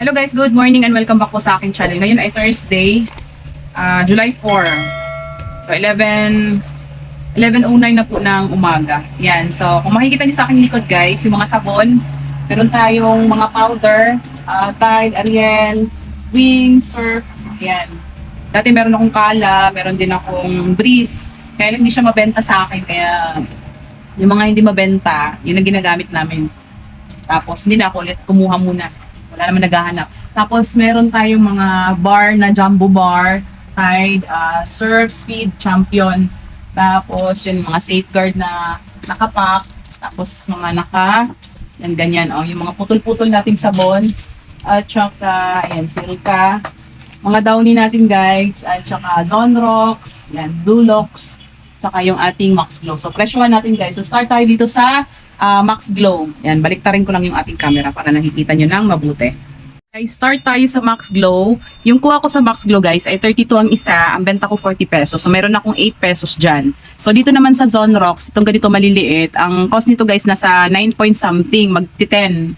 Hello guys, good morning and welcome back po sa aking channel. Ngayon ay Thursday, ah, July 4. So 11 11.09 na po ng umaga. Yan. So, kung makikita niyo sa aking likod guys, yung mga sabon, meron tayong mga powder, ah, Tide, Ariel, Wing, Surf, yan. Dati meron akong Kala, meron din akong Breeze. Kaya hindi siya mabenta sa akin. Kaya yung mga hindi mabenta, yun ang ginagamit namin. Tapos hindi na ako ulit kumuha muna. Wala naman naghahanap. Tapos meron tayong mga bar na jumbo bar, Tide, uh, Surf, Speed, Champion. Tapos yun, mga safeguard na nakapak. Tapos mga naka, yan ganyan. Oh, yung mga putol-putol nating sabon. At saka, ayan, Silka. Mga downy natin guys. At saka Zonrox, yan, Dulox. Saka yung ating Max Glow. So, presyohan natin guys. So, start tayo dito sa ah, Max Glow. Yan, baliktarin ko lang yung ating camera para nakikita nyo ng mabuti. Guys, start tayo sa Max Glow. Yung kuha ko sa Max Glow guys ay 32 ang isa. Ang benta ko 40 pesos. So, meron akong 8 pesos dyan. So, dito naman sa Zone Rocks, itong ganito maliliit. Ang cost nito guys nasa 9 point something, magti 10.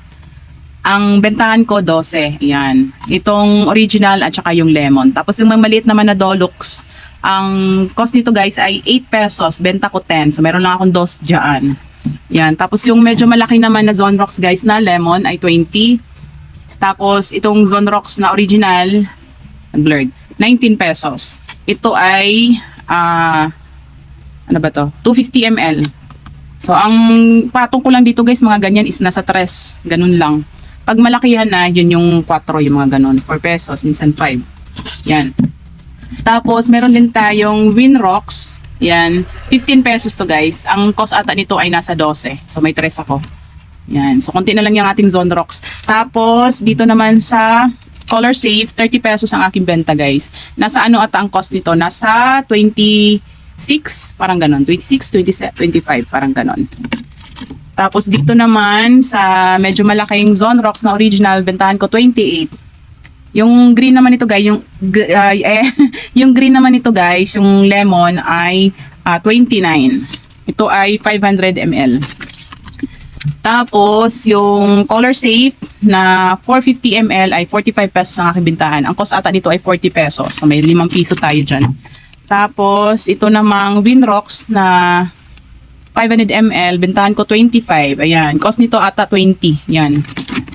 Ang bentahan ko 12. Yan. Itong original at saka yung lemon. Tapos yung maliit naman na Dolux, ang cost nito guys ay 8 pesos. Benta ko 10. So meron lang akong dos dyan. Yan. Tapos yung medyo malaki naman na Zone Rocks guys na lemon ay 20. Tapos itong Zone Rocks na original, blurred, 19 pesos. Ito ay, ah, ano ba to? 250 ml. So, ang patong ko lang dito guys, mga ganyan is nasa 3. Ganun lang. Pag malakihan na, yun yung 4, yung mga ganun. 4 pesos, minsan 5. Yan. Tapos, meron din tayong Winrocks. Yan. 15 pesos to guys. Ang cost ata nito ay nasa 12. So, may 3 ako. Yan. So, konti na lang yung ating Zone Rocks. Tapos, dito naman sa Color Safe, 30 pesos ang aking benta guys. Nasa ano ata ang cost nito? Nasa 26, parang ganon. 26, 27, 25, parang ganon. Tapos dito naman sa medyo malaking Zone Rocks na original, bentahan ko 28. Yung green naman ito guys, yung ay, eh, yung green naman ito guys, yung lemon ay ah, 29. Ito ay 500 ml. Tapos, yung color safe na 450 ml ay 45 pesos ang aking bintahan. Ang cost ata dito ay 40 pesos. So, may 5 piso tayo dyan. Tapos, ito namang Winrocks na 500 ml, bintahan ko 25. Ayan, cost nito ata 20. Yan.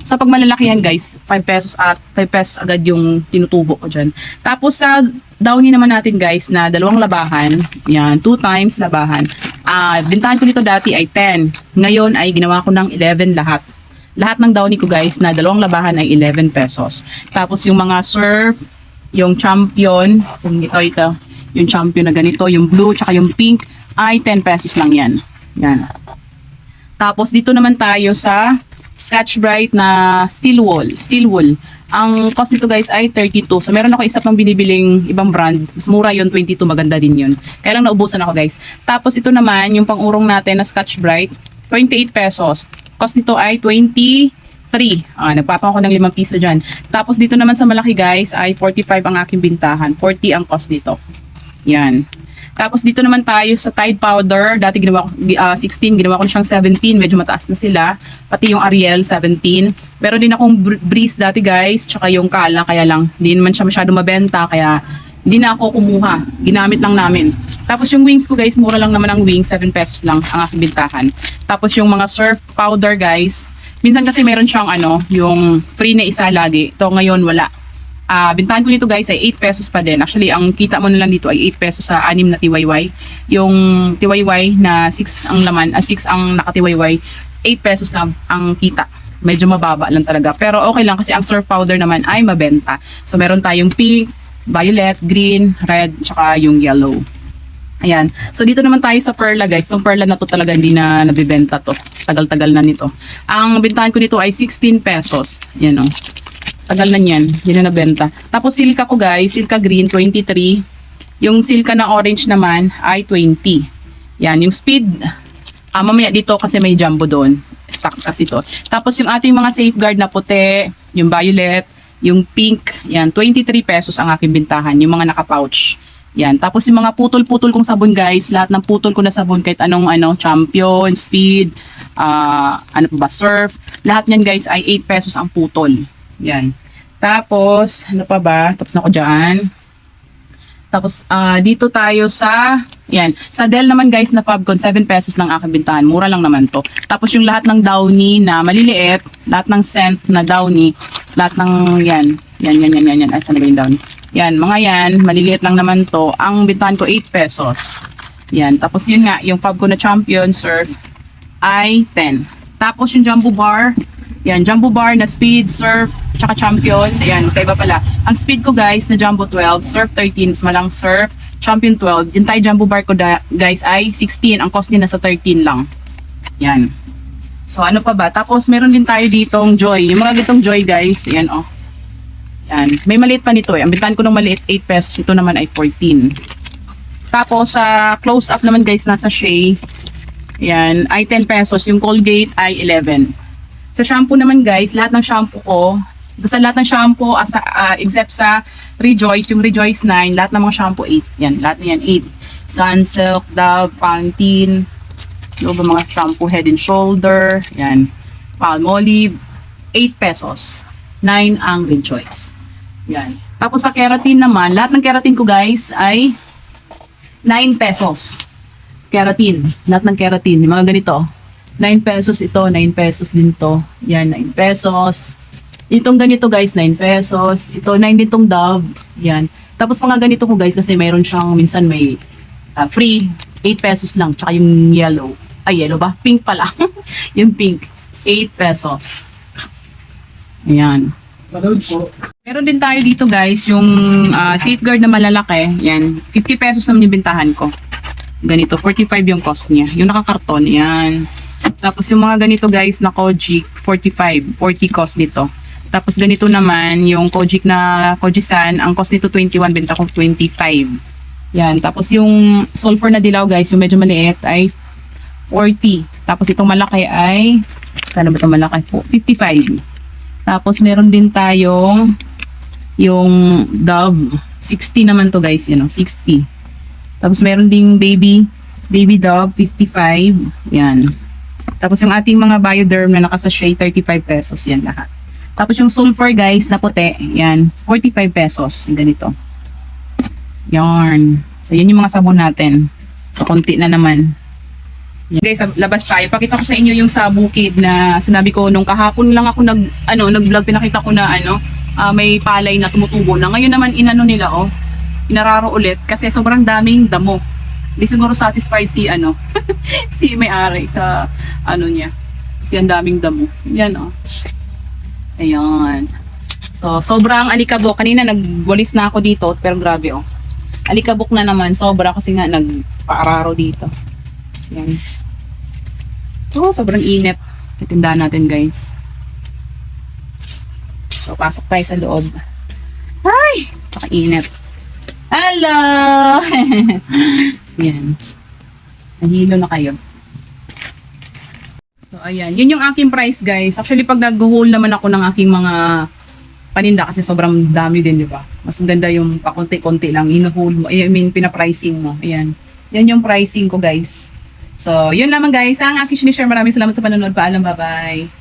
Sa pag malalakihan guys, 5 pesos at 5 pesos agad yung tinutubo ko dyan. Tapos sa downy naman natin guys na dalawang labahan, yan, 2 times labahan. Ah, bintahan ko nito dati ay 10. Ngayon ay ginawa ko ng 11 lahat. Lahat ng downy ko guys na dalawang labahan ay 11 pesos. Tapos yung mga surf, yung champion, yung ito ito, yung champion na ganito, yung blue, tsaka yung pink, ay 10 pesos lang yan. Yan. Tapos dito naman tayo sa Scotch Brite na steel wool, steel wool. Ang cost nito guys ay 32. So meron ako isa pang binibiling ibang brand. Mas mura yun, 22. Maganda din yun. Kaya lang naubusan ako guys. Tapos ito naman, yung pang-urong natin na Scotch Brite, 28 pesos. Cost nito ay 23. Ah, nagpapang ako ng 5 piso dyan. Tapos dito naman sa malaki guys ay 45 ang aking bintahan. 40 ang cost nito. Yan. Tapos dito naman tayo sa Tide Powder. Dati ginawa ko ah, 16, ginawa ko siyang 17. Medyo mataas na sila. Pati yung Ariel 17. Meron din akong Br- Breeze dati guys. Tsaka yung Kala. Kaya lang, hindi naman siya masyado mabenta. Kaya hindi na ako kumuha. Ginamit lang namin. Tapos yung wings ko guys, mura lang naman ang wings. 7 pesos lang ang aking bintahan. Tapos yung mga surf powder guys. Minsan kasi meron siyang ano, yung free na isa lagi. Ito ngayon wala. Ah, bintahan ko nito guys ay 8 pesos pa din. Actually, ang kita mo na lang dito ay 8 pesos sa anim na tiwayway. Yung tiwayway na 6 ang laman, ah, 6 ang nakatiwayway, 8 pesos lang ang kita. Medyo mababa lang talaga. Pero okay lang kasi ang surf powder naman ay mabenta. So meron tayong pink, violet, green, red, tsaka yung yellow. Ayan. So dito naman tayo sa Perla guys. Itong Perla na to talaga hindi na nabibenta to. Tagal-tagal na nito. Ang bintahan ko nito ay 16 pesos. Yan oh. Tagal na niyan. Yun na nabenta. Tapos silka ko guys, silka green 23. Yung silka na orange naman ay 20. Yan, yung speed ah mamaya dito kasi may jumbo doon. Stocks kasi to. Tapos yung ating mga safeguard na puti, yung violet, yung pink, yan 23 pesos ang aking bintahan, yung mga naka-pouch. Yan. Tapos yung mga putol-putol kong sabon guys, lahat ng putol ko na sabon kahit anong ano, champion, speed, ah ano pa ba, surf, lahat yan guys ay 8 pesos ang putol. Yan. Tapos, ano pa ba? Tapos na ako dyan. Tapos, ah, dito tayo sa, yan, sa Dell naman guys na Fabcon, 7 pesos lang aking bintahan. Mura lang naman to. Tapos yung lahat ng Downy na maliliit, lahat ng scent na Downy, lahat ng, yan, yan, yan, yan, yan, yan. Ay, saan na ba yung Downy? Yan, mga yan, maliliit lang naman to. Ang bintahan ko, 8 pesos. Yan, tapos yun nga, yung Fabcon na Champion Surf ay 10. Tapos yung Jumbo Bar, yan, Jumbo Bar na Speed, Surf, tsaka Champion. Ayan, kaiba pala. Ang speed ko guys na Jumbo 12, Surf 13, mas malang Surf, Champion 12. Yung Thai Jumbo Bar ko da, guys ay 16. Ang cost niya nasa 13 lang. Yan. So ano pa ba? Tapos meron din tayo ditong Joy. Yung mga gitong Joy guys, ayan oh. Yan. May maliit pa nito eh. Ang bintahan ko ng maliit 8 pesos. Ito naman ay 14. Tapos sa close up naman guys nasa Shea. Yan, ay 10 pesos. Yung Colgate ay 11. Sa shampoo naman guys, lahat ng shampoo ko, basta lahat ng shampoo as ah, except sa Rejoice, yung Rejoice 9, lahat ng mga shampoo 8. Yan, lahat na yan 8. Sunsilk, Dove, Pantene, yung ba mga shampoo Head and Shoulder, yan. Palmolive, 8 pesos. 9 ang Rejoice. Yan. Tapos sa keratin naman, lahat ng keratin ko guys ay 9 pesos. Keratin. Lahat ng keratin. Mga ganito. 9 pesos ito, 9 pesos din to. Yan, 9 pesos. Itong ganito guys, 9 pesos. Ito, 9 din tong Dove. Yan. Tapos mga ganito ko guys, kasi mayroon siyang minsan may ah, free. 8 pesos lang. Tsaka yung yellow. Ay, yellow ba? Pink pala. yung pink. 8 pesos. Ayan. Manood po. Meron din tayo dito guys, yung ah, safeguard na malalaki. Yan. 50 pesos naman yung bintahan ko. Ganito, 45 yung cost niya. Yung nakakarton, yan. Tapos yung mga ganito guys na Kojic, 45, 40 cost nito. Tapos ganito naman, yung Kojic na Kojisan, ang cost nito 21, benta ko 25. Yan. Tapos yung sulfur na dilaw guys, yung medyo maliit ay 40. Tapos itong malaki ay, kano ba itong malaki? 55. Tapos meron din tayong yung Dove. 60 naman to guys, you know, 60. Tapos meron ding baby, baby Dove, 55. Yan. Tapos yung ating mga Bioderm na nakasashay, 35 pesos. Yan lahat. Tapos yung sulfur guys, na puti, yan, 45 pesos. Ganito. Yarn. So, yan yung mga sabon natin. So, konti na naman. Yan. Guys, labas tayo. Pakita ko sa inyo yung sa bukid na sinabi ko nung kahapon lang ako nag ano, nag-vlog pinakita ko na ano, ah, may palay na tumutubo na. Ngayon naman inano nila oh. Inararo ulit kasi sobrang daming damo. Hindi siguro satisfied si ano, si may-ari sa ano niya. Kasi ang daming damo. Yan oh. Ayan. So, sobrang alikabok. Kanina nagwalis na ako dito, pero grabe oh. Alikabok na naman, sobra kasi nga nagpaararo dito. Yan. Oh, sobrang init. Itindahan natin, guys. So, pasok tayo sa loob. Ay! Pakainit. Hello! Yan. Nahilo na kayo. So, ayan. Yun yung aking price, guys. Actually, pag nag-haul naman ako ng aking mga paninda kasi sobrang dami din, di ba? Mas maganda yung pakunti-kunti lang. Inuhul mo. I mean, pina-pricing mo. Ayan. Yan yung pricing ko, guys. So, yun naman, guys. Ang aking sinishare. Maraming salamat sa panonood. Paalam. Bye-bye.